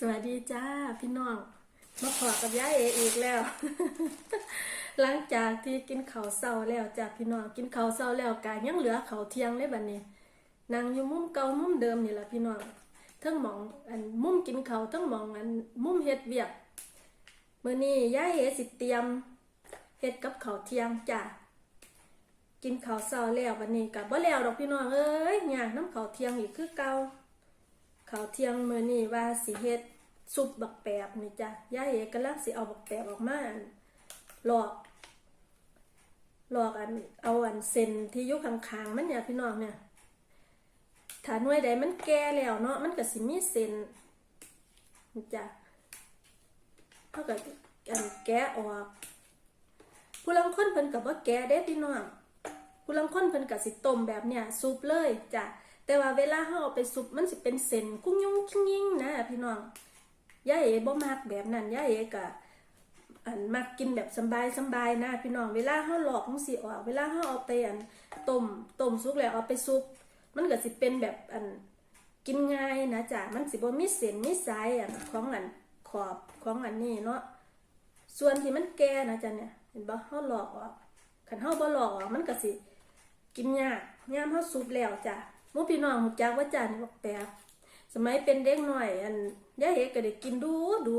สวัสดีจ้าพี่น้องมาขอกับย่าเออีกแล้ว หลังจากที่กินข้าวเช้าแล้วจ้าพี่น้องกินข้าวเช้าแล้วกายยังเหลือข้าวเที่ยงเลยบัดนี้นั่งอยู่มุมเก่ามุมเดิมนี่แหละพี่น้องทั้งมองอันมุมกินข้าวทั้งมองอันมุมเฮ็ดเวียกมื้อนี้ย่าเอสิเตรียมเฮ็ดกับข้าวเที่ยงจ้ากินข้าวเช้าแล้วบัดนี้ก็บ่แล้วดอกพี่น้องเอ้ยยากน้ำข้าวเที่ยงอีกคือเก่า ข้าวเที่ยงมื้อนี้ว่าสิเฮ็ดซุปบักแปบนี่จ้ะย่าเอกกำลังสิเอาบักแปบออกมาอั่นลอกหลอกอันเอาอันเส้นที่ยู่ข้างๆมันเนี่ยพี่น้องเนี่ยถ้าหน่วยใดมันแก่แล้วเนาะมันก็สิมีเส้นนี่จ้ะเฮาก็อันแกะออกผู้ลางคนเพิ่นก็บ่แกะเด้พี่น้องผู้ลางคนเพิ่นก็สิต้มแบบเนี้ยซุปเลยจ้ะ แต่ว่าเวลาเราเอาไปซุปมันสิเป็นเส้นกุ้งยุ่งกิ้งยิงนะพี่น้องย่าเอ๋บ่มักแบบนั้นย่าเอ๋ก็อันมักกินแบบสบายสบายนะพี่น้องเวลาเฮาหลอกมันสิออกเวลาเฮาเอาไปอันต้มต้มสุกแล้วเอาไปซุปมันก็สิเป็นแบบอันกินง่ายนะจ๊ะมันสิบ่มีเส้นมีสายอันของอันขอบของอันนี้เนาะส่วนที่มันแก่นะจ๊ะเนี่ยเห็นบ่เฮาหลอกออกคันเฮาบ่หลอกออกมันก็สิกินยากยามเฮาซุปแล้วจ้ะ มู่พี่น้องฮู้จักว่าจานี่บักแปบสมัยเป็นเด็กหน้อยอันย่ายเอกก็ได้กินดูดู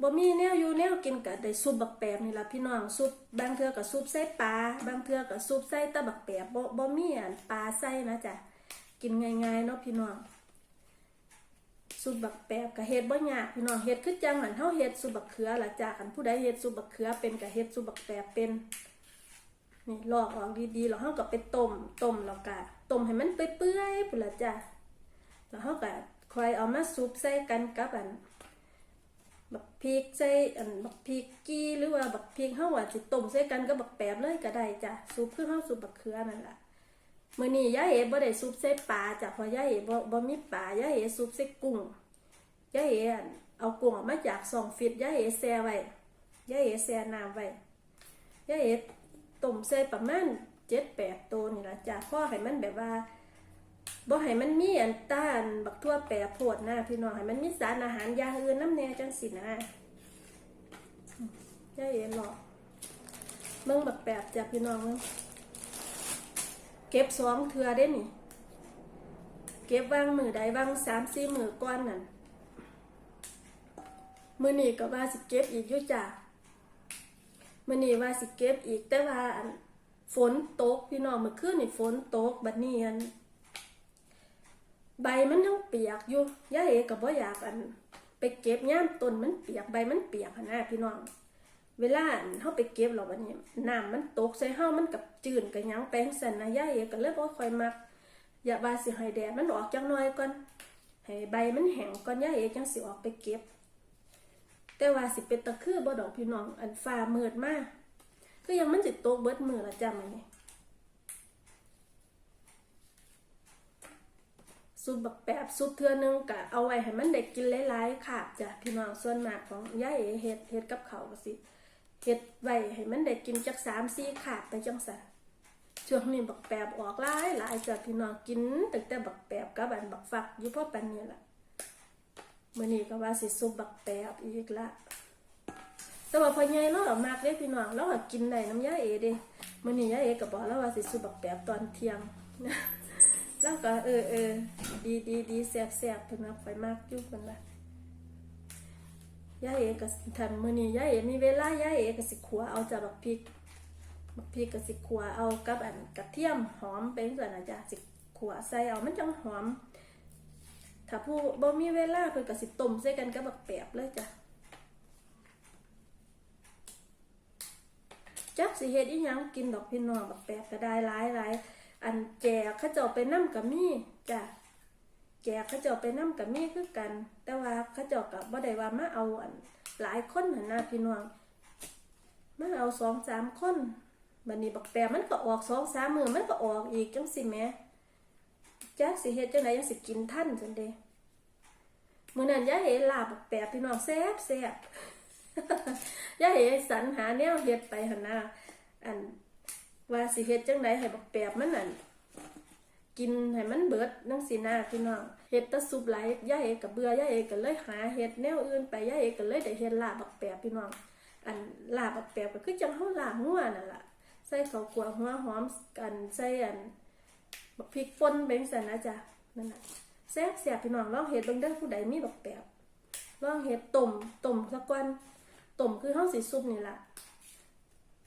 บ่มีแนวอยู่แนวกินก็ได้ซุปบักแปบนี่ล่ะพี่น้องซุปบางเทื่อก็ซุปใส่ปลาบางเทื่อก็ซุปใส่ตะบักแปบบ่บ่มีอันปลาใส่นะจ้ะกินง่ายๆเนาะพี่น้องซุปบักแปบก็เฮ็ดบ่ยากพี่น้องเฮ็ดคือจังหันเฮาเฮ็ดซุปบักเขือล่ะจ้ะคันผู้ใดเฮ็ดซุปบักเขือเป็นก็เฮ็ดซุปบักแปบเป็นนี่ลอกออกดีๆแล้วเราก็ไปต้มต้มแล้วก็ ต้มให้มันเปื่อยๆพุ่นละจ้ะแล้วเราก็คอยเอามาซุปใส่กันกับอันบักพริกใส่อันบักพริกกี้หรือว่าบักพริกเฮาว่าสิต้มใส่กันกับบักแปบเลยก็ได้จ้ะซุปคือเฮาซุปบักเขือนั่นล่ะมื้อนี้ยายเอ๋บ่ได้ซุปใส่ปลาจ้ะเพราะยายเอ๋บ่บ่มีปลายายเอ๋ซุปใส่กุ้งยายเอ๋อเอากุ้งออกมาจากซองฟิตยายเอ๋แช่ไว้ยายเอ๋แช่น้ำไว้ยายเอ๋ต้มใส่ประมาณ เจ็ดแปดตัวนี่ละจ้ะพ่อให้มันแบบว่าบ่ให้มันมีอันต้านบักทั่วแปรโพดนะพี่น้องให้มันมีสารอาหารยาอื่นน้ำแน่จังสินะย่าเอ็นหรอกเบิ่งบักแปบจ้ะพี่น้องเบิ่งเก็บสองเทือได้นี่ เก็บว่างมือใดว่างสามสี่มือก้อนนั่นมือนี่ก็ว่าสิเก็บอีกยู่จ้ะมือนี้ว่าสิเก็บอีกแต่ว่าอัน ฝนตกพี่น้องมื่อคืนนี่ฝนตกบัดนี้อันใบมันยังเปียกอยู่ย่าเอก็บ่อยากอัน ไปเก็บย่ามต้นมันเปียกใบมันเปียกนะพี่น้อง เวลาเฮาไปเก็บหรอกบัดนี้น้ำมันตกใส่เฮามันกับจืดกับยังแปลงสันนะย่าเอก็เลยบ่ค่อยมัก อย่าว่าสิให้แดดมันออกจังน้อยก่อนให้ใบมันแห้งก่อนย่าเอจังสิออกไปเก็บ แต่ว่าสิเป็นตะคือบ่ดอกพี่น้องอันฟ้ามืดมาก ก็ยังมันสิตกเบิดมือละจ้ามันนี่ซุปแบักแปบซุปเทือนึงกะเอาไว้ให้มันได้กินหลายๆค่ะจ้ะพี่น้องส่วนมากของย่าเอเฮ็ดเฮ็ดกับเขาก็สิเฮ็ดไว้ให้มันได้กินจักสามสี่ขาดไปจังสันช่วงนี้บักแปบออกหลายหลายจ้ะพี่น้องกินตั้งแต่บักแปบกับอันบักฟักอยู่พ่อปันนี่แหละมื่อนี้ก็ว่าสิซุปบักแปบอีกละ แต่ว่าพอใหญ่เราก็มากเลยพี่น้องเราก็กินได้น้ำยาเอเด้มื้อนี้ยาเอก็บอกแล้วว่าสิซุปบักแปบตอนเที่ยงแล้วก็เออเออดีดีดีแซ่บแซ่บเพิ่นว่าไปมากอยู่เพิ่นว่ายาเอก็ทันมื้อนี้ยาเอมีเวลายาเอก็สิขัวเอาจากบักพริกบักพริกก็สิขัวเอากับอันกระเทียมหอมไปจังซั่นน่ะจ้ะสิขัวใส่เอามันจังหอมถ้าผู้บ่มีเวลาเพิ่นก็สิต้มใส่กันกับบักแปบเลยจ้ะ จักสิเฮ็ดอีหยังกินดอกพี่น้องบักแปบก็ได้หลายหลายอันแจกเขาเจ้าไปนํกับมีจ้ะแจกเขาเจ้าไปนํกับมีคือกัน แต่ว่าเขาเจ้าก็บ่ได้ว่ามาเอาอันหลายคนหั่นนะพี่น้องมาเอาสองสามคนบัดนี้บักแปบมันก็ออกสองสามมือมันก็ออกอีกจังสิแม่จักสิเฮ็ดจังไดยังสิกินทันจังเดมื้อนั้นยายเห็นลาบบักแปบพี่น้องแซ่บแซ่บ ย่าเอ๋สรรหาแนวเฮ็ดไปหั่นนะอันว่าสิเฮ็ดจังไดให้บักแปบมันนั่นกินให้มันเบิดนังสีหน้าพี่น้องเฮ็ดตะซุปไหลายย่าเอกกับเบื่อย่าเอกก็เลยหาเฮ็ดแนวอื่นไปย่าเอกก็เลยได้เฮ็ดลาบบักแปบพี่น้อง อันลาบบักแปบก็คือจังเฮาลาบงัวนั่นล่ะใส่ข้าวกวางหัวหอมกันใส่อันบักพริกป่นเบงซั่นนะจ๊ะนั่นน่ะแซ่บแซ่บพี่น้องลองเฮ็ดเบิ่งเด้อผู้ใดมีบักแปบลองเฮ็ดต้มต้มซะก่อน ต้มคือเฮาสิซุปนี่ล่ะ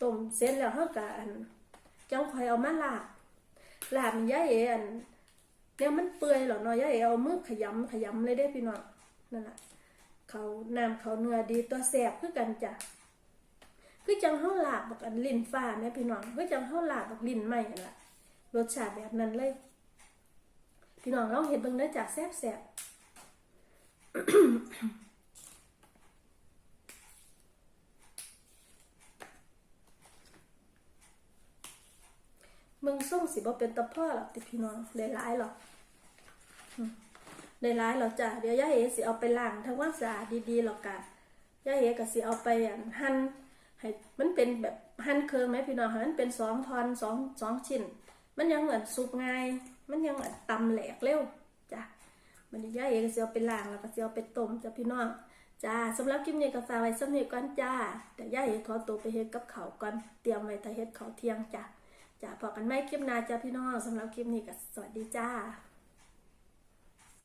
ต้มเสร็จแล้วเฮาก็อันจังค่อยเอามาลาบลาบมันย่าเออันเนี่ยมันเปื่อยหรอเนาะย่าเอเอามือขยำขยำเลยได้พี่น้องนั่นแหละเขาน้ำเขาเนื้อดีตัวแสบคือกันจ้ะคือจังเฮาลาบบักอันลิ้นฟ้าเนี่ยพี่น้องคือจังเฮาลาบบักลิ้นไหม้นั่นล่ะรสชาติแบบนั้นเลย พี่น้องลองเห็นเบิ่งได้อจ้ะแซ่บแซ่บ มึงส่งสิบ่เป็นตะพ่อหรอกติพี่น้องได้หลายหรอกอืมได้ายหรอกจ้ะเดี๋ยวยายเอ๋สิเอาไปล้างทำความสะอาดดีๆหรอกกะยายเอ๋ก็สิเอาไปอันหั่นให้มันเป็นแบบหั่นเคืองไหมพี่น้องให้มันเป็นสองทอนสองสองชิ้น มันยังเหมือนสุกง่าย มันยังเหมือนตำแหลกเร็วจ้ะมันนี้ยายเอ๋ก็สิเอาไปล้างแล้วก็สิเอาไปต้มจ้ะพี่น้องจ้าสำหรับคลิปนี้ก็ฝากไว้สำเนีก่อนจ้าแต่ยายเอ๋ขอตัวไปเฮ็ดกับเขาก่อนเตรียมไว้ถ้าเฮ็ดเขาเที่ยงจ้ะ จะพอกันไม่คลิปหน้าจ้าพี่น้องสำหรับคลิปนี้ก็สวัสดีจ้า